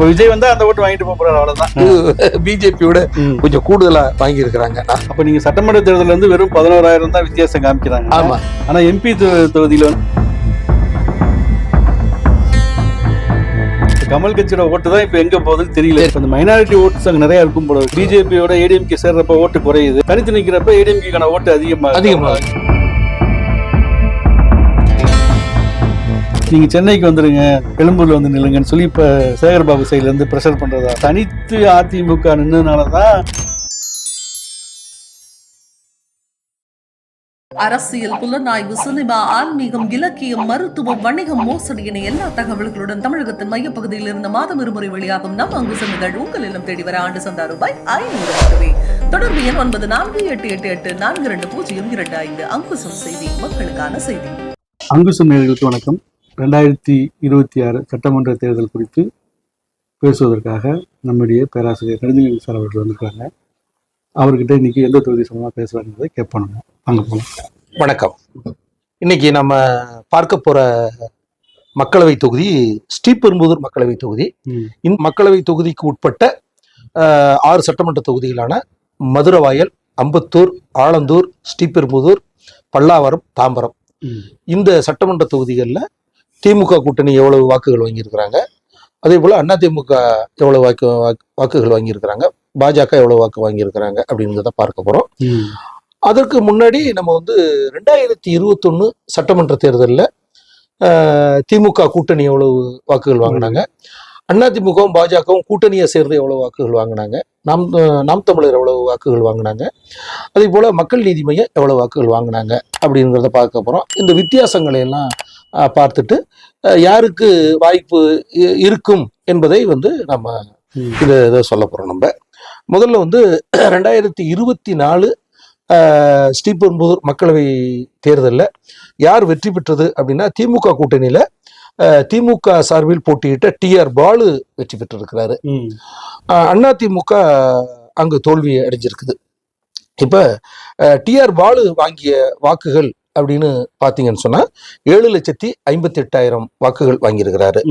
விஜய் வந்தா அந்த ஓட்டு வாங்கிட்டு போறாரு அவ்வளவுதான். பிஜேபியோட. கொஞ்சம் கூடுதலா வாங்கி இருக்கிறாங்க அப்ப நீங்க சட்டமன்ற தேர்தல்ல இருந்து வெறும் பதினோராயிரம் தான் வித்தியாசம் காமிக்கிறாங்க. ஆமா. ஆனா எம்பி தொகுதியில வந்து கமல் கட்சியோட ஓட்டு தான் இப்ப எங்க போகுதுன்னு தெரியல. இந்த மைனாரிட்டி ஓட்ஸ் அங்க நிறைய இருக்கும் போல. பிஜேபியோட ஏடிஎம்கே சேர்றப்ப ஓட்டு குறையுது. தனித்து நிக்கிறப்ப ஏடிஎம்கேக்கான ஓட்டு அதிகமா அதிகமா நீங்க சென்னைக்கு வந்துருங்க எழும்பூர்ல வந்து நில்லுங்கன்னு சொல்லி இப்ப சேகர்பாபு சைடுல இருந்து பிரஷர் பண்றதா? தனித்து அதிமுக நின்னதுனாலதான் அரசியல் புலனாய்வு சினிமா ஆன்மீகம் இலக்கியம் மருத்துவம் வணிகம் மோசடி என எல்லா தகவல்களுடன் தமிழகத்தின் மையப்பகுதியில் இருந்து மாதம் இருமுறை வெளியாகும் நம் அங்குசம் இதழ் உங்கள் இல்லம் தேடி வர ஆண்டு சந்தா ரூபாய் ஐநூறு மட்டுமே தொடர்பு எண் ஒன்பது நான்கு எட்டு எட்டு எட்டு நான்கு ரெண்டு பூஜ்ஜியம் இரண்டு ஐந்து. அங்குசம் செய்தி மக்களுக்கான செய்தி. அங்குசம் நேர்களுக்கு வணக்கம். ரெண்டாயிரத்தி இருபத்தி ஆறு சட்டமன்ற தேர்தல் குறித்து பேசுவதற்காக நம்முடைய பேராசிரியர் நெடுஞ்செழியன் சார் அவர்கள் வந்திருக்காங்க அவர்கிட்ட இன்னைக்கு எந்த தொகுதி சம்பந்தமாக பேசுறாங்கிறதை கேட்போம் அங்கே போகலாம் வணக்கம். இன்னைக்கு நம்ம பார்க்க போற மக்களவை தொகுதி ஸ்ரீபெரும்புதூர் மக்களவை தொகுதி. இந்த மக்களவை தொகுதிக்கு உட்பட்ட ஆறு சட்டமன்ற தொகுதிகளான மதுரவாயல் அம்பத்தூர் ஆலந்தூர் ஸ்ரீபெரும்புதூர் பல்லாவரம் தாம்பரம். இந்த சட்டமன்ற தொகுதிகளில் திமுக கூட்டணி எவ்வளவு வாக்குகள் வாங்கியிருக்கிறாங்க? அதே போல் அதிமுக எவ்வளவு வாக்கு வாக்கு- வாக்குகள் வாங்கியிருக்கிறாங்க? பாஜக எவ்வளவு வாக்கு வாங்கியிருக்கிறாங்க? அப்படிங்கிறத பார்க்க போகிறோம். அதற்கு முன்னாடி நம்ம வந்து ரெண்டாயிரத்தி இருபத்தொன்னு சட்டமன்ற தேர்தலில் திமுக கூட்டணி எவ்வளவு வாக்குகள் வாங்கினாங்க? அதிமுகவும் பாஜகவும் கூட்டணியை சேர்ந்து எவ்வளவு வாக்குகள் வாங்கினாங்க? நாம் நாம் தமிழர் எவ்வளவு வாக்குகள் வாங்கினாங்க? அதே போல மக்கள் நீதி மையம் எவ்வளவு வாக்குகள் வாங்கினாங்க? அப்படிங்கிறத பார்க்க போறோம். இந்த வித்தியாசங்களை எல்லாம் பார்த்துட்டு யாருக்கு வாய்ப்பு இருக்கும் என்பதை வந்து நம்ம. இதை இதை சொல்ல போறோம் நம்ம முதல்ல வந்து ரெண்டாயிரத்தி இருபத்தி நாலு ஸ்ரீபெரும்புதூர் மக்களவை தேர்தலில் யார் வெற்றி பெற்றது அப்படின்னா திமுக கூட்டணியில் திமுக சார்பில் போட்டியிட்ட டிஆர் பாலு வெற்றி பெற்றிருக்கிறாரு. ஆஹ், அதிமுக அங்கு தோல்வி அடைஞ்சிருக்குது இப்போ டிஆர் பாலு வாங்கிய வாக்குகள் அப்படின்னு பார்த்தீங்கன்னு சொன்னால் ஏழு லட்சத்தி ஐம்பத்தி எட்டாயிரம் வாக்குகள் வாங்கியிருக்கிறாரு.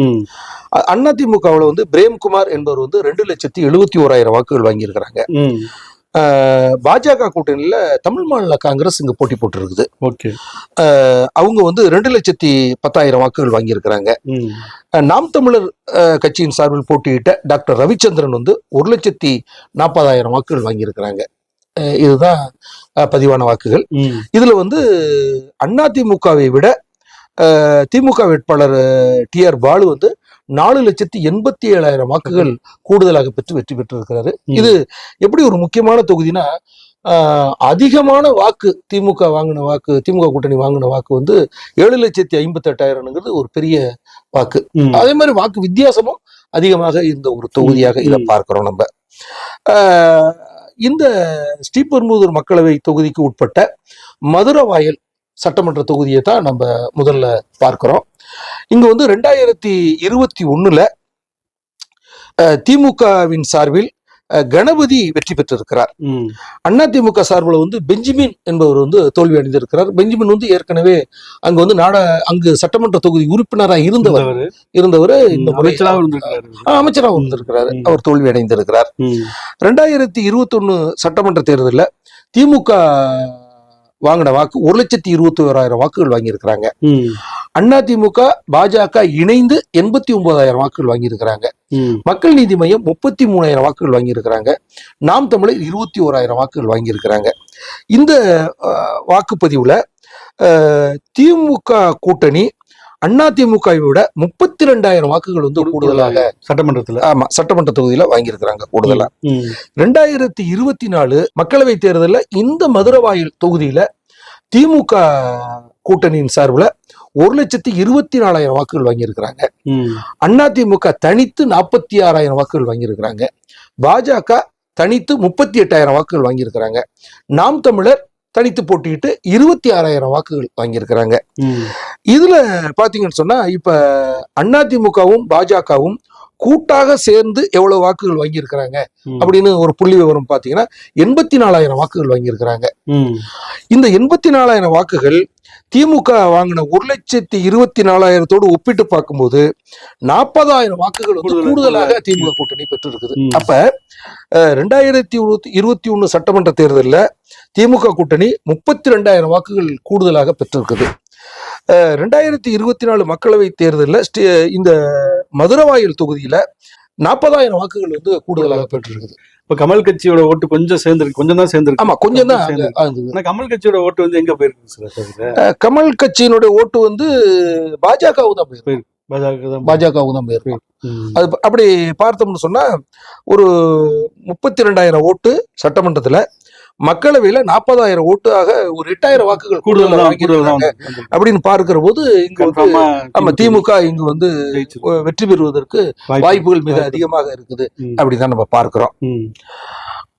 அதிமுகவில் வந்து பிரேம்குமார் என்பவர் வந்து ரெண்டு லட்சத்தி எழுபத்தி ஓராயிரம் வாக்குகள் வாங்கியிருக்கிறாங்க. பாஜக கூட்டணியில் தமிழ் மாநில காங்கிரஸ் இங்கே போட்டி போட்டுருக்குது. ஓகே. அவங்க வந்து ரெண்டு லட்சத்தி பத்தாயிரம் வாக்குகள் வாங்கியிருக்கிறாங்க. நாம் தமிழர் கட்சியின் சார்பில் போட்டியிட்ட டாக்டர் ரவிச்சந்திரன் வந்து ஒரு லட்சத்தி நாற்பதாயிரம் வாக்குகள் வாங்கியிருக்கிறாங்க. இதுதான் பதிவான வாக்குகள். இதுல வந்து அதிமுகவை விட அஹ், திமுக வேட்பாளர் டிஆர் பாலு வந்து நாலு லட்சத்தி எண்பத்தி ஏழாயிரம் வாக்குகள் கூடுதலாக பெற்று வெற்றி பெற்றிருக்கிறாரு. இது எப்படி ஒரு முக்கியமான தொகுதினா அதிகமான வாக்கு திமுக வாங்கின வாக்கு திமுக கூட்டணி வாங்கின வாக்கு வந்து ஏழு லட்சத்தி ஐம்பத்தி எட்டாயிரம்ங்கிறது ஒரு பெரிய வாக்கு. அதே மாதிரி வாக்கு வித்தியாசமும் அதிகமாக இருந்த ஒரு தொகுதியாக இதை. பார்க்கிறோம் நம்ம இந்த ஸ்ரீபெரும்புதூர் மக்களவை தொகுதிக்கு உட்பட்ட மதுரவாயல் சட்டமன்ற தொகுதியை தான் நம்ம முதல்ல பார்க்குறோம். இங்கே வந்து ரெண்டாயிரத்தி இருபத்தி ஒன்றில் திமுகவின் சார்பில் கணபதி வெற்றி பெற்றிருக்கிறார். அதிமுக சார்பில் வந்து பெஞ்சமின் என்பவர் வந்து தோல்வி அடைந்திருக்கிறார் பெஞ்சமின் வந்து ஏற்கனவே அங்க வந்து நாட அங்கு சட்டமன்ற தொகுதி உறுப்பினராக இருந்தவர் இருந்தவரு. இந்த. அமைச்சராக இருந்திருக்கிறாரு. அவர் தோல்வி அடைந்திருக்கிறார். ரெண்டாயிரத்தி இருபத்தொன்னு சட்டமன்ற தேர்தலில் திமுக வாங்கின வாக்கு ஒரு லட்சத்தி இருபத்தி ஓராயிரம் வாக்குகள் வாங்கியிருக்கிறாங்க ம். அதிமுக பாஜக இணைந்து எண்பத்தி ஒன்பதாயிரம் வாக்குகள் வாங்கியிருக்கிறாங்க. மக்கள் நீதி மையம் முப்பத்தி மூணாயிரம் வாக்குகள் வாங்கியிருக்கிறாங்க நாம் தமிழர் இருபத்தி ஓராயிரம் வாக்குகள் வாங்கியிருக்கிறாங்க இந்த வாக்குப்பதிவுல திமுக கூட்டணி அதிமுகவை விட முப்பத்தி ரெண்டாயிரம் வாக்குகள் வந்து கூடுதலாக சட்டமன்றத்துல ஆமா சட்டமன்ற தொகுதியில வாங்கியிருக்கிறாங்க கூடுதலா. ரெண்டாயிரத்தி இருபத்தி நாலு மக்களவை தேர்தலில் இந்த மதுரவாயில் தொகுதியில திமுக கூட்டணியின் சார்பில் ஒரு லட்சத்தி இருபத்தி நாலாயிரம் வாக்குகள் வாங்கியிருக்கிறாங்க ம். அதிமுக தனித்து நாற்பத்தி ஆறாயிரம் வாக்குகள் வாங்கியிருக்கிறாங்க பாஜக தனித்து முப்பத்தி எட்டாயிரம் வாக்குகள் வாங்கியிருக்கிறாங்க நாம் தமிழர் தனித்து போட்டியிட்டு இருபத்தி ஆறாயிரம் வாக்குகள் வாங்கியிருக்கிறாங்க. இதுல பாத்தீங்கன்னு சொன்னா இப்ப அதிமுகவும் பாஜகவும் கூட்டாக சேர்ந்து எவ்வளவு வாக்குகள் வாங்கியிருக்கிறாங்க. அப்படின்னு ஒரு புள்ளி விவரம் பாத்தீங்கன்னா எண்பத்தி நாலாயிரம் வாக்குகள் வாங்கியிருக்கிறாங்க. இந்த எண்பத்தி நாலாயிரம் வாக்குகள் திமுக வாங்கின ஒரு லட்சத்தி இருபத்தி நாலாயிரத்தோடு ஒப்பிட்டு பார்க்கும்போது நாற்பதாயிரம் வாக்குகள் வந்து கூடுதலா- கூடுதலாக திமுக கூட்டணி பெற்றிருக்குது. ம். அப்ப ரெண்டாயிரத்தி இருபத்தி இருபத்தி ஒண்ணு சட்டமன்ற தேர்தலில் திமுக கூட்டணி முப்பத்தி ரெண்டாயிரம் வாக்குகள் கூடுதலாக பெற்றிருக்குது. ரெண்டாயிரத்தி இருபத்தி நாலு மக்களவை தேர்தலில் இந்த மதுரவாயல் தொகுதியில நாற்பதாயிரம் வாக்குகள் வந்து கூடுதலாக பெற்றிருக்குது. இப்ப கமல் கட்சியோட ஓட்டு கொஞ்சம் சேர்ந்திருக்கு கொஞ்சம் தான் சேர்ந்திருக்கு. ஆமா கொஞ்சம் தான் கமல் கட்சியோட ஓட்டு வந்து எங்க போயிருக்கு சார் கமல் கட்சியினுடைய ஓட்டு வந்து பாஜகவுக்கு தான் போயிருக்கு. பாஜகவுக்கு தான் போயிருக்கு. அது அப்படி பார்த்தோம்னு சொன்னா ஒரு முப்பத்தி ரெண்டாயிரம் ஓட்டு சட்டமன்றத்துல மக்களவையில நாற்பதாயிரம் ஓட்டாக ஒரு எட்டாயிரம் வாக்குகள் கூடுதல் அப்படின்னு பார்க்கிற போது இங்க வந்து ஆமா திமுக இங்கு வந்து வெற்றி பெறுவதற்கு வாய்ப்புகள் மிக அதிகமாக இருக்குது. அப்படிதான் நம்ம பார்க்கிறோம்.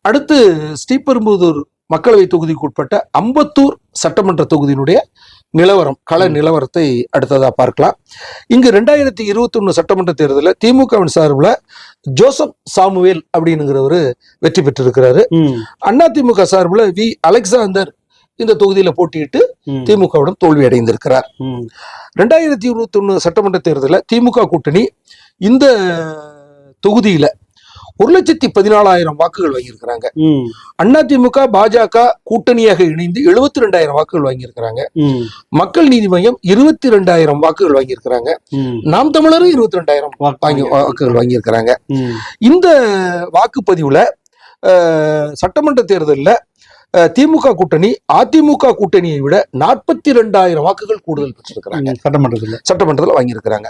அடுத்து ஸ்ரீபெரும்புதூர் மக்களவை தொகுதிக்கு உட்பட்ட அம்பத்தூர் சட்டமன்ற தொகுதியினுடைய நிலவரம் கள. நிலவரத்தை அடுத்ததா பார்க்கலாம் இங்கு ரெண்டாயிரத்தி இருபத்தி ஒண்ணு சட்டமன்ற தேர்தலில் திமுகவின் சார்பில் ஜோசப் சாமுவேல் அப்படிங்கிறவர் வெற்றி பெற்றிருக்கிறாரு ம். அதிமுக சார்பில் வி அலெக்சாந்தர் இந்த தொகுதியில போட்டியிட்டு ம். திமுகவுடன் தோல்வி அடைந்திருக்கிறார். ரெண்டாயிரத்தி இருபத்தி ஒண்ணு சட்டமன்ற தேர்தலில் திமுக கூட்டணி இந்த தொகுதியில ஒரு லட்சத்தி பதினாலாயிரம் வாக்குகள் வாங்கியிருக்கிறாங்க ம். அதிமுக பாஜக கூட்டணியாக இணைந்து எழுபத்தி ரெண்டாயிரம் வாக்குகள் வாங்கியிருக்கிறாங்க. மக்கள் நீதி மையம் இருபத்தி ரெண்டாயிரம் வாக்குகள் வாங்கியிருக்கிறாங்க. நாம் தமிழரும் இருபத்தி ரெண்டாயிரம் வாங்கி வாக்குகள் வாங்கியிருக்கிறாங்க. இந்த வாக்குப்பதிவுல சட்டமன்ற தேர்தலில் திமுக கூட்டணி அதிமுக கூட்டணியை விட நாற்பத்தி ரெண்டாயிரம் வாக்குகள் கூடுதல் பெற்றிருக்கிறாங்க. சட்டமன்றத்துல சட்டமன்றத்தில் வாங்கியிருக்கிறாங்க.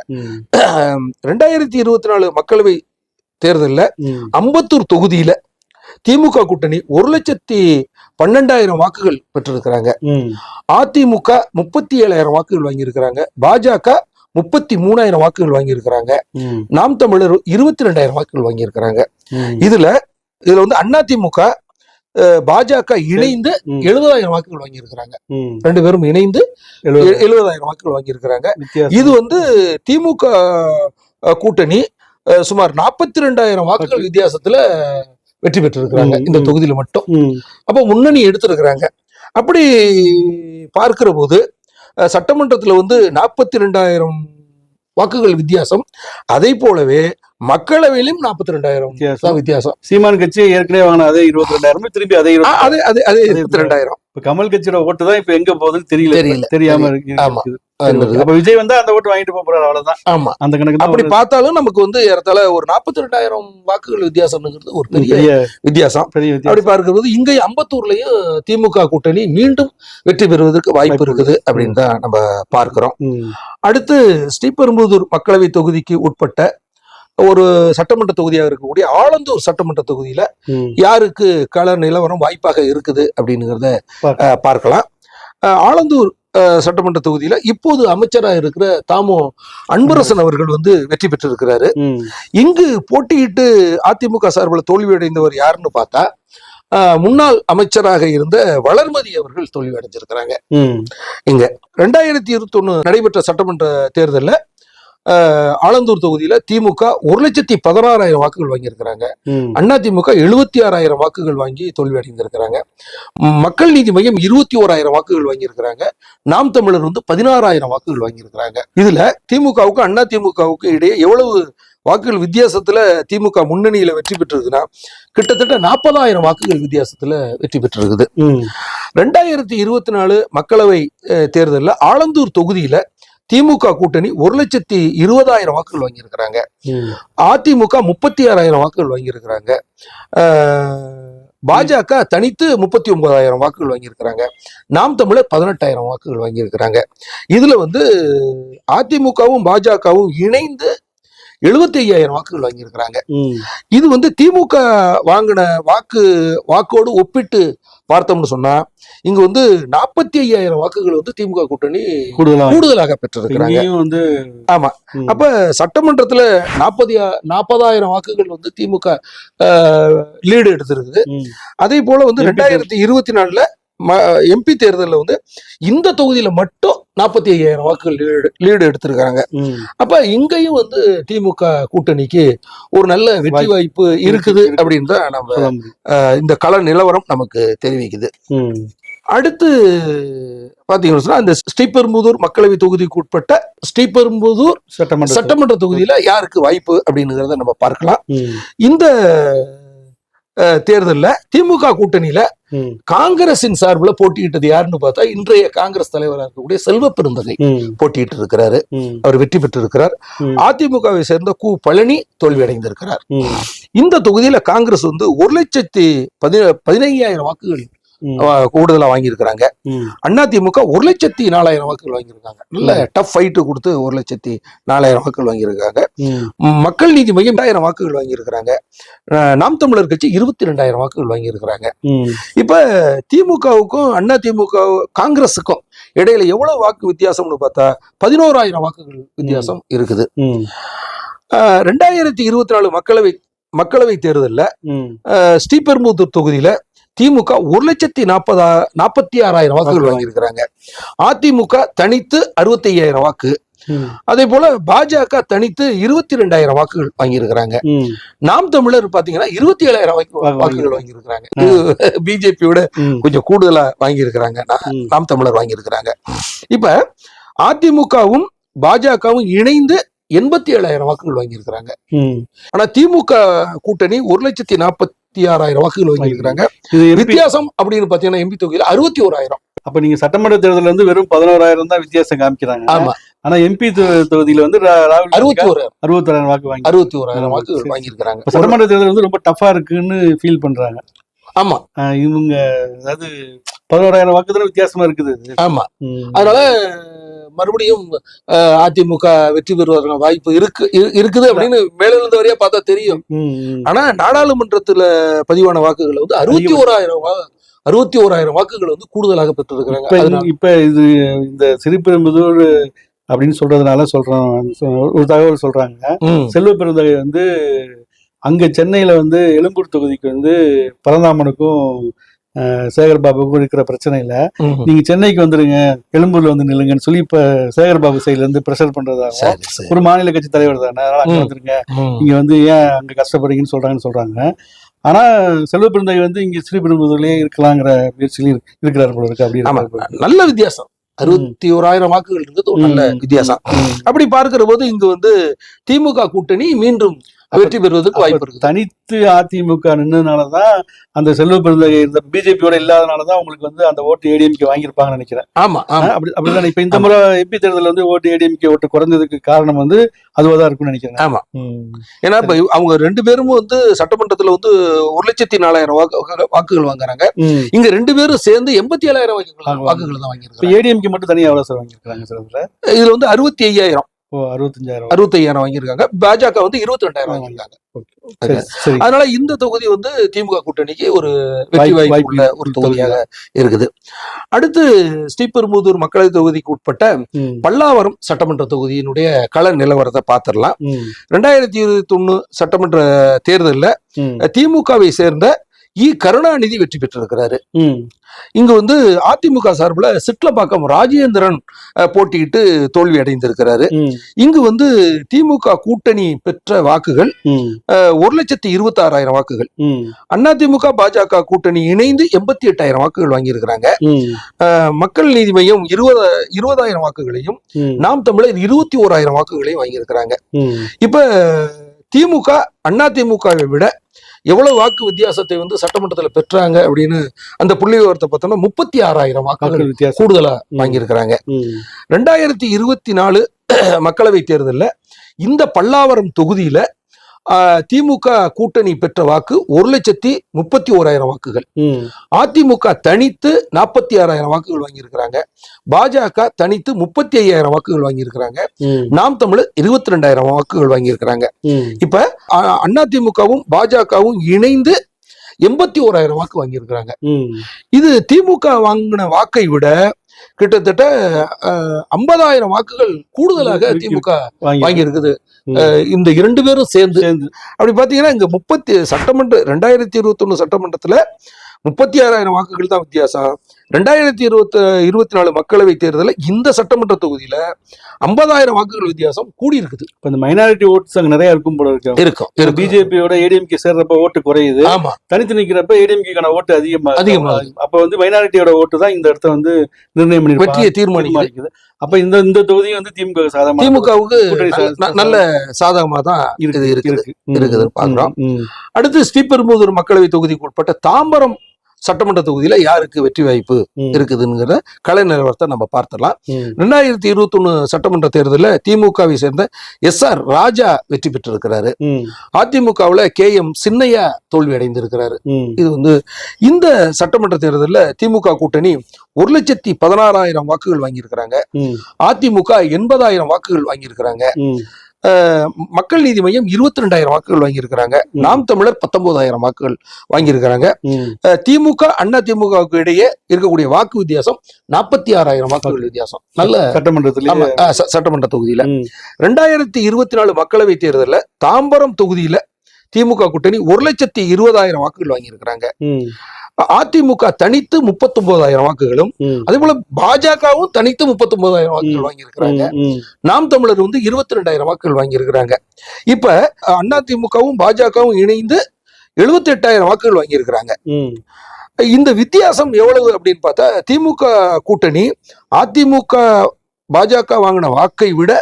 ரெண்டாயிரத்தி இருபத்தி நாலு மக்களவை தேர்தலில். அம்பத்தூர் தொகுதியில திமுக கூட்டணி ஒரு லட்சத்தி பன்னெண்டாயிரம் வாக்குகள் பெற்றிருக்கிறாங்க. அதிமுக முப்பத்தி ஏழாயிரம் வாக்குகள் வாங்கியிருக்கிறாங்க பாஜக முப்பத்தி மூணாயிரம் வாக்குகள் வாங்கியிருக்கிறாங்க. நாம் தமிழர் இருபத்தி ரெண்டாயிரம் வாக்குகள் வாங்கியிருக்கிறாங்க. இதுல இதுல வந்து அதிமுக அஹ், பாஜக இணைந்து. எழுபதாயிரம் வாக்குகள் வாங்கியிருக்கிறாங்க. ரெண்டு பேரும் இணைந்து எழுபதாயிரம் வாக்குகள் வாங்கியிருக்கிறாங்க. இது வந்து திமுக கூட்டணி சுமார் நாற்பத்தி ரெண்டாயிரம் வாக்குகள் வித்தியாசத்துல வெற்றி பெற்றிருக்கிறாங்க இந்த. தொகுதியில மட்டும். அப்போ முன்னணி எடுத்திருக்கிறாங்க அப்படி பார்க்கிற போது சட்டமன்றத்துல வந்து நாற்பத்தி ரெண்டாயிரம் வாக்குகள் வித்தியாசம் அதே போலவே மக்களவையிலும் நாற்பத்தி ரெண்டாயிரம் வித்தியாசம். தான் வித்தியாசம் சீமான் கட்சி ஏற்கனவே வாங்கின அதே இருபத்தி ரெண்டாயிரம் திருப்பி அதே அதே அதே இருபத்தி ரெண்டாயிரம் இப்ப கமல் கட்சியோட ஓட்டு தான் இப்ப எங்க போகுதுன்னு தெரியல தெரியல. தெரியாம இருக்கு ஆமா. அப்ப விஜய் வந்தா அந்த ஓட்டு வாங்கிட்டு போறாரு அவ்வளவுதான். ஆமா. அந்த கணக்கு அப்படி பார்த்தாலும் நமக்கு வந்து ஏறத்தாழ ஒரு நாற்பத்தி ரெண்டாயிரம் வாக்குகள் வித்தியாசம்ங்கிறது ஒரு பெரிய வித்தியாசம். பெரிய அப்படி பார்க்கும்போது இங்கே அம்பத்தூர்லயும் திமுக கூட்டணி மீண்டும் வெற்றி பெறுவதற்கு வாய்ப்பு இருக்குது அப்படின்னு தான் நம்ம பார்க்கிறோம். அடுத்து ஸ்ரீபெரும்புதூர் மக்களவை தொகுதிக்கு உட்பட்ட ஒரு சட்டமன்ற தொகுதியாக இருக்கக்கூடிய ஆலந்தூர் சட்டமன்ற தொகுதியில. யாருக்கு கள நிலவரம் வாய்ப்பாக இருக்குது அப்படிங்கிறத பார்க்கலாம். ஆலந்தூர் சட்டமன்ற தொகுதியில இப்போது அமைச்சராக இருக்கிற தாமோ அன்பரசன் அவர்கள் வந்து வெற்றி பெற்றிருக்கிறாரு. இங்கு போட்டியிட்டு அதிமுக சார்பில் தோல்வியடைந்தவர் யாருன்னு பார்த்தா முன்னாள் அமைச்சராக இருந்த வளர்மதி அவர்கள் தோல்வி அடைஞ்சிருக்கிறாங்க ம். ரெண்டாயிரத்தி இருபத்தி ஒண்ணு நடைபெற்ற சட்டமன்ற தேர்தலில் ஆலந்தூர் தொகுதியில திமுக ஒரு லட்சத்தி பதினாறாயிரம் வாக்குகள் வாங்கியிருக்கிறாங்க. ம். அதிமுக எழுபத்தி ஆறாயிரம் வாக்குகள் வாங்கி தோல்வி அடைந்திருக்கிறாங்க. மக்கள் நீதி மையம் இருபத்தி ஓராயிரம் வாக்குகள் வாங்கியிருக்கிறாங்க. நாம் தமிழர் வந்து பதினாறாயிரம் வாக்குகள் வாங்கியிருக்கிறாங்க. இதுல திமுகவுக்கு அண்ணா திமுகவுக்கு இடையே எவ்வளவு வாக்குகள் வித்தியாசத்துல திமுக முன்னணியில வெற்றி பெற்றிருக்குன்னா கிட்டத்தட்ட நாற்பதாயிரம் வாக்குகள் வித்தியாசத்துல வெற்றி பெற்றிருக்குது. ரெண்டாயிரத்தி இருபத்தி நாலு மக்களவை தேர்தல்ல ஆலந்தூர் தொகுதியில திமுக கூட்டணி ஒரு லட்சத்தி இருபதாயிரம் வாக்குகள் வாங்கியிருக்கிறாங்க. அதிமுக முப்பத்தி ஆறாயிரம் வாக்குகள் வாங்கியிருக்கிறாங்க. பாஜக தனித்து முப்பத்தி ஒன்பதாயிரம் வாக்குகள் வாங்கியிருக்கிறாங்க. நாம் தமிழர் பதினெட்டாயிரம் வாக்குகள் வாங்கியிருக்கிறாங்க. இதுல வந்து அதிமுகவும் பாஜகவும் இணைந்து எழுபத்தி ஐயாயிரம் வாக்குகள் வாங்கியிருக்கிறாங்க. இது வந்து திமுக வாங்கின வாக்கு வாக்கோடு ஒப்பிட்டு பார்த்தோம்னு சொன்னா இங்க வந்து நாற்பத்தி ஐயாயிரம் வாக்குகள் வந்து திமுக கூட்டணி கூடுதலா கூடுதலாக பெற்றிருக்கிறாங்க. வந்து ஆமா. அப்ப சட்டமன்றத்துல நாற்பது நாற்பதாயிரம் வாக்குகள் வந்து திமுக லீடு எடுத்திருக்குது. அதே போல வந்து ரெண்டாயிரத்தி இருபத்தி நாலுல எம்பி தேர்தலில் வந்து இந்த தொகுதியில மட்டும் நாற்பத்தி ஐயாயிரம் வாக்குகள் லீடு லீடு எடுத்திருக்காங்க. அப்ப இங்கேயும் வந்து திமுக கூட்டணிக்கு ஒரு நல்ல வெற்றி வாய்ப்பு. இருக்குது இருக்கு. அப்படின்னு தான் நம்ம இந்த கள நிலவரம் நமக்கு தெரிவிக்குது. அடுத்து பாத்தீங்கன்னா சொன்னா, அந்த ஸ்ரீபெரும்புதூர் மக்களவை தொகுதிக்கு உட்பட்ட ஸ்ரீபெரும்புதூர் சட்டமன்ற சட்டமன்ற தொகுதியில யாருக்கு வாய்ப்பு அப்படிங்கிறத நம்ம பார்க்கலாம். இந்த தேர்தல்ல திமுக கூட்டணியில. காங்கிரசின் சார்பில் போட்டியிட்டது யாருன்னு பார்த்தா இன்றைய காங்கிரஸ் தலைவராக இருக்கக்கூடிய செல்வ பெருந்தகை. போட்டியிட்டு இருக்கிறாரு. அவர் வெற்றி பெற்று இருக்கிறார். அதிமுகவை சேர்ந்த கு பழனி தோல்வி அடைந்திருக்கிறார். இந்த தொகுதியில காங்கிரஸ் வந்து ஒரு லட்சத்தி பதி பதினையாயிரம் வாக்குகள் கூடுதலா வாங்கியிருக்கிறாங்க. அதிமுக ஒரு லட்சத்தி நாலாயிரம் வாக்குகள் வாங்கியிருக்காங்க. நல்ல டஃப் ஃபைட்டு கொடுத்து ஒரு லட்சத்தி நாலாயிரம் வாக்குகள் வாங்கியிருக்காங்க. மக்கள் நீதி மையம் ரெண்டாயிரம் வாக்குகள் வாங்கியிருக்கிறாங்க. நாம் தமிழர் கட்சி இருபத்தி ரெண்டாயிரம் வாக்குகள் வாங்கியிருக்கிறாங்க. இப்ப திமுகவுக்கும் அண்ணா திமுக காங்கிரஸுக்கும் இடையில எவ்வளவு வாக்கு வித்தியாசம்னு பார்த்தா பதினோராயிரம் வாக்குகள் வித்தியாசம் இருக்குது. ரெண்டாயிரத்தி இருபத்தி நாலு மக்களவை மக்களவை தேர்தல்ல ஸ்ரீபெரும்புதூர் தொகுதியில திமுக ஒரு லட்சத்தி நாற்பதா நாற்பத்தி ஆறாயிரம் வாக்குகள். வாக்கு வாங்கியிருக்கிறாங்க. அதிமுக தனித்து அறுபத்தி ஐயாயிரம் வாக்கு. அதே போல பாஜக தனித்து இருபத்தி ரெண்டாயிரம் வாக்குகள் வாங்கியிருக்கிறாங்க. நாம் தமிழர் பாத்தீங்கன்னா இருபத்தி ஏழாயிரம் வாக்கு வாக்கு வாக்குகள் வாங்கியிருக்கிறாங்க. இது பிஜேபியோட. கொஞ்சம் கூடுதலா வாங்கியிருக்கிறாங்க. நாம் தமிழர் வாங்கியிருக்கிறாங்க. இப்ப அதிமுகவும் பாஜகவும் இணைந்து எண்பத்தி ஏழாயிரம் வாக்குகள் வாங்கியிருக்கிறாங்க. ஆனா திமுக கூட்டணி ஒரு லட்சத்தி நாற்பத்தி ஆறாயிரம் வாக்குகள் வாங்கியிருக்கிறாங்க. வித்தியாசம் அப்படின்னு பாத்தீங்கன்னா எம்பி தொகுதியில அறுபத்தி ஓராயிரம். அப்ப நீங்க சட்டமன்ற தேர்தல்ல வந்து வெறும் பதினோராயிரம் தான் வித்தியாசம் காமிக்கிறாங்க. ஆமா. ஆனா எம்பி தொகுதியில வந்து ராகுல் அறுபத்தி ஒரு அறுபத்தோராயிரம் வாக்கு வாங்கி அறுபத்தி ஓராயிரம் வாக்குகள். வாங்கியிருக்கிறாங்க. சட்டமன்ற தேர்தல் வந்து ரொம்ப டஃபா இருக்குன்னு ஃபீல் பண்றாங்க. ஆமா. இவங்க அதாவது பதினோராயிரம் வாக்கு தானே வித்தியாசமா இருக்குது. ஆமா. அதனால மறுபடியும் அதிமுக வெற்றி பெறுவதற்கான வாய்ப்பு இருக்கு இரு- இருக்குது அப்படின்னு மேல இருந்து வரையா பார்த்தா தெரியும். ஆனா நாடாளுமன்றத்துல பதிவான வாக்குகள் வந்து அறுபத்தி ஓராயிரம் அறுபத்தி ஓராயிரம் வாக்குகள் வந்து கூடுதலாக பெற்றிருக்கிறாங்க. இப்ப இது இந்த சிறுபெரும்புதூர் அப்படின்னு சொல்றதுனால சொல்றோம் ஒரு தகவல் சொல்றாங்க. செல்வ பெருந்தகை வந்து அங்க சென்னையில வந்து எழும்பூர் தொகுதிக்கு வந்து பரந்தாமனுக்கும் சேகர் பாபுக்கும் இருக்கிற பிரச்சனையில. நீங்க சென்னைக்கு வந்துருங்க எழும்பூர்ல வந்து நில்லுங்கன்னு சொல்லி இப்ப சேகர் பாபு சைடுல இருந்து பிரஷர் சரி ஒரு மாநில கட்சி தலைவர் தானே அதனால அங்க ம். வந்துருங்க. நீங்க வந்து ஏன் அங்க கஷ்டப்படுறீங்கன்னு சொல்றாங்கன்னு சொல்றாங்க ஆனா செல்வ பெருந்தகை வந்து இங்க ஸ்ரீபெரும்புதூர்லயே இருக்கலாங்கிற முயற்சியில இருக்கு- இருக்கிறார் போல இருக்கு அப்படி ஆமா இருக்காரு. நல்ல வித்தியாசம் அறுபத்தி ஓராயிரம் வாக்குகள் இருக்குது ஒரு நல்ல. வித்தியாசம். அப்படி பார்க்கிற போது இங்கு வந்து திமுக கூட்டணி மீண்டும் வெற்றி பெறுவதற்கு வாய்ப்பு அப்ப இருக்குது தனித்து அதிமுக நின்னதுனாலதான் அந்த செல்வ பெருந்தகை இருந்த பிஜேபியோட இல்லாதனாலதான் உங்களுக்கு வந்து அந்த ஓட்டு ஏடிஎம்கே வாங்கியிருப்பாங்கன்னு நினைக்கிறேன். ஆமா அப்படி அப்படிதான். இப்ப இந்த முறை எம்பி தேர்தல் வந்து ஓட்டு ஏடிஎம்கே ஓட்டு குறைஞ்சதுக்கு காரணம் வந்து அதுவாதான் இருக்கும்னு நினைக்கிறேன். ஆமா. ஏன்னா இப்ப அவங்க ரெண்டு பேரும் வந்து சட்டமன்றத்துல வந்து ஒரு லட்சத்தி நாலாயிரம் வாக்கு வாக்கு- வாக்குகள் வாங்குறாங்க. இங்க ரெண்டு பேரும் சேர்ந்து எண்பத்தி ஏழாயிரம் வாக்குகள். வாக்குகள் தான் வாங்கியிருக்காங்க ஏடிஎம்கே மட்டும் தனியா எவ்வளவு சார் வாங்கியிருக்காங்க சார் இதுல வந்து அறுபத்தி ஐயாயிரம். அறுபத்தஞ்சாயிரம். அறுபத்தி ஐயாயிரம் வாங்கியிருக்காங்க. பாஜக வந்து இருபத்தி ரெண்டாயிரம் வாங்கியிருக்காங்க. அதனால இந்த தொகுதி வந்து திமுக கூட்டணிக்கு ஒரு வெற்றி வாய்ப்பு- வாய்ப்பு வாய்ப்பு உள்ள ஒரு தொகுதியாக இருக்குது. அடுத்து ஸ்ரீபெரும்புதூர் மக்களவை தொகுதிக்கு உட்பட்ட. பல்லாவரம் சட்டமன்ற தொகுதியினுடைய கள நிலவரத்தை பார்த்திடலாம். ரெண்டாயிரத்தி இருபத்தி ஒண்ணு சட்டமன்ற தேர்தலில். திமுகவை சேர்ந்த இ கருணாநிதி வெற்றி பெற்றிருக்கிறாரு. இங்க வந்து அதிமுக சார்பில் சிட்லப்பாக்கம் ராஜேந்திரன் போட்டியிட்டு தோல்வி அடைந்திருக்கிறாரு. இங்கு வந்து திமுக கூட்டணி பெற்ற வாக்குகள் ஒரு லட்சத்தி இருபத்தி ஆறாயிரம் வாக்குகள் ம். அதிமுக பாஜக கூட்டணி இணைந்து எண்பத்தி எட்டாயிரம் வாக்குகள் வாங்கியிருக்கிறாங்க மக்கள் நீதி மையம் இருபது இருபதாயிரம் வாக்குகளையும். நாம் தமிழர் இருபத்தி ஓராயிரம் வாக்குகளையும் வாங்கியிருக்கிறாங்க. இப்ப திமுக அண்ணா திமுகவை விட எவ்வளவு வாக்கு வித்தியாசத்தை வந்து சட்டமன்றத்துல பெற்றாங்க அப்படின்னு அந்த புள்ளி விவரத்தை பார்த்தோம்னா முப்பத்தி ஆறாயிரம் வாக்குகள் கூடுதலா. வாங்கியிருக்கிறாங்க. ரெண்டாயிரத்தி இருபத்தி நாலு மக்களவை தேர்தல்ல இந்த பல்லாவரம் தொகுதியில திமுக கூட்டணி பெற்ற வாக்கு ஒரு லட்சத்தி முப்பத்தி ஓராயிரம் வாக்குகள். அதிமுக தனித்து நாற்பத்தி ஆறாயிரம் வாக்குகள் வாங்கியிருக்கிறாங்க பாஜக தனித்து முப்பத்தி ஐயாயிரம் வாக்குகள் வாங்கியிருக்கிறாங்க. நாம் தமிழர் இருபத்தி ரெண்டாயிரம் வாக்குகள் வாங்கியிருக்கிறாங்க. இப்ப அ- அதிமுகவும் பாஜகவும் இணைந்து எண்பத்தி ஓராயிரம் வாக்கு வாங்கியிருக்கிறாங்க. இது திமுக வாங்கின வாக்கை விட கிட்டத்தட்ட ஐம்பதாயிரம் வாக்குகள் கூடுதலாக. திமுக வாங்கி வாங்கி இருக்குது ம். இந்த இரண்டு பேரும் சேர்ந்து அப்படி பாத்தீங்கன்னா இங்க முப்பத்தி சட்டமன்ற ரெண்டாயிரத்தி இருபத்தி ஒண்ணு சட்டமன்றத்துல முப்பத்தி ஆறாயிரம் வாக்குகள் தான் வித்தியாசம். ரெண்டாயிரத்தி இருபத்தி இருபத்தி நாலு மக்களவை தேர்தலில் இந்த சட்டமன்ற தொகுதியில ஐம்பதாயிரம் வாக்குகள் வித்தியாசம் கூடி இருக்குது இப்ப இந்த மைனாரிட்டி ஓட்ஸ் அங்க நிறைய இருக்கும் போல இருக்கு. இருக்கும். பிஜேபியோட ஏடிஎம்கே சேர்றப்ப ஓட்டு குறையுது. ஆமா. தனித்து நிக்கிறப்ப ஏடிஎம்கேக்கான ஓட்டு அதிகமா அதிகமாகுது. அப்ப வந்து மைனாரிட்டியோட ஓட்டு தான் இந்த இடத்த வந்து நிர்ணயம் பண்ணி வெற்றியை தீர்மானிக்குது. அப்ப இந்த இந்த தொகுதியும் வந்து திமுக சாதகமா திமுகவுக்கு நல்ல- சாதகமா நல்ல சாதகமா தான் இருக்குது இருக்கு ம், இருக்குதுன்னு பாக்குறோம். அடுத்து ஸ்ரீபெரும்புதூர் மக்களவை தொகுதிக்கு உட்பட்ட தாம்பரம் சட்டமன்ற தொகுதியில யாருக்கு வெற்றி வாய்ப்பு இருக்குதுங்கிற கலை நிலவரத்தை நம்ம பார்த்துடலாம். ம், ரெண்டாயிரத்தி இருபத்தொன்னு சட்டமன்ற தேர்தலில் திமுகவை சேர்ந்த எஸ் ஆர் ராஜா வெற்றி பெற்றிருக்கிறாரு. அதிமுகவுல கே எம் சின்னையா தோல்வி அடைந்திருக்கிறாரு. இது வந்து இந்த சட்டமன்ற தேர்தலில் திமுக கூட்டணி ஒரு லட்சத்தி பதினாறாயிரம் வாக்குகள் வாங்கியிருக்கிறாங்க. அதிமுக எண்பதாயிரம் வாக்குகள் வாங்கியிருக்கிறாங்க. மக்கள் நீதி மையம் இருபத்தி ரெண்டாயிரம் வாக்குகள் வாங்கியிருக்கிறாங்க. நாம் தமிழர் பத்தொன்பதாயிரம் வாக்குகள் வாங்கியிருக்கிறாங்க. திமுக அண்ணா திமுகவுக்கு இடையே இருக்கக்கூடிய வாக்கு வித்தியாசம் நாற்பத்தி ஆறாயிரம் வாக்குகள் வித்தியாசம். நல்ல சட்டமன்றத்திலே சட்டமன்ற தொகுதியில. ரெண்டாயிரத்தி இருபத்தி நாலு மக்களவை தேர்தலில் தாம்பரம் தொகுதியில திமுக கூட்டணி ஒரு லட்சத்தி இருபதாயிரம் வாக்குகள் வாங்கியிருக்கிறாங்க. அதிமுக தனித்து முப்பத்தொன்பதாயிரம் வாக்குகளும் ம், அதே போல பாஜகவும் தனித்து முப்பத்தொன்பதாயிரம் வாக்குகள் வாங்கியிருக்கிறாங்க. நாம் தமிழர் வந்து இருபத்தி ரெண்டாயிரம் வாக்குகள் வாங்கியிருக்கிறாங்க. இப்ப அண்ணா திமுகவும் பாஜகவும் இணைந்து எழுபத்தி எட்டாயிரம் வாக்குகள் வாங்கியிருக்கிறாங்க. இந்த வித்தியாசம் எவ்வளவு அப்படின்னு பார்த்தா திமுக கூட்டணி அதிமுக பாஜக வாங்கின வாக்கை விட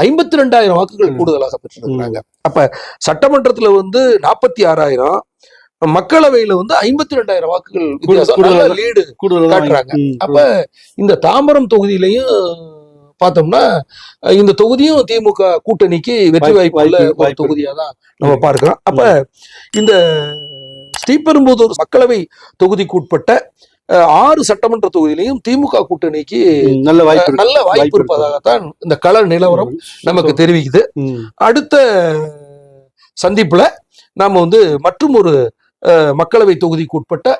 ஐம்பத்தி ரெண்டாயிரம் வாக்குகள் கூடுதலாக பெற்றிருக்கிறாங்க. அப்ப சட்டமன்றத்துல வந்து நாற்பத்தி ஆறாயிரம் மக்களவையில வந்து ஐம்பத்தி ரெண்டாயிரம் வாக்குகள் லீடு காட்டுறாங்க. அப்ப இந்த தாம்பரம் தொகுதியிலையும் பார்த்தோம்னா இந்த தொகுதியும் திமுக கூட்டணிக்கு வெற்றி வாய்ப்பு- உள்ள ஒரு தொகுதியா தான் நம்ம பார்க்கிறோம் அப்ப இந்த ஸ்ரீபெரும்புதூர் மக்களவை தொகுதிக்கு உட்பட்ட ஆறு சட்டமன்ற தொகுதியிலையும் திமுக கூட்டணிக்கு நல்ல வாய்ப்பு. நல்ல வாய்ப்பு இருப்பதாகத்தான் இந்த கள நிலவரம் நமக்கு தெரிவிக்குது. அடுத்த சந்திப்புல நாம வந்து மற்றும் ஒரு மக்களவை தொகுதிக்கு உட்பட்ட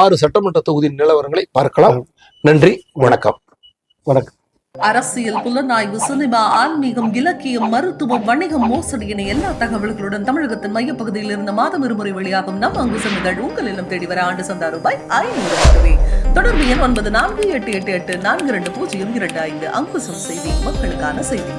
ஆறு சட்டமன்ற தொகுதியின் நிலவரங்களை பார்க்கலாம். நன்றி வணக்கம். வணக்கம். அரசியல் புலனாய்வு சினிமா ஆன்மீகம் இலக்கியம் மருத்துவம் வணிகம் மோசடி என எல்லா தகவல்களுடன் தமிழகத்தின் மையப்பகுதியில் இருந்து மாதம் இருமுறை வெளியாகும் நம் அங்குசம் இதழ் உங்கள் இல்லம் தேடி வர ஆண்டு சந்தா ரூபாய் ஐநூறு மட்டுமே. தொடர்பு எண் ஒன்பது நான்கு எட்டு எட்டு எட்டு நான்கு இரண்டு பூஜ்ஜியம் இரண்டு ஐந்து. அங்குசம் செய்தி மக்களுக்கான செய்தி.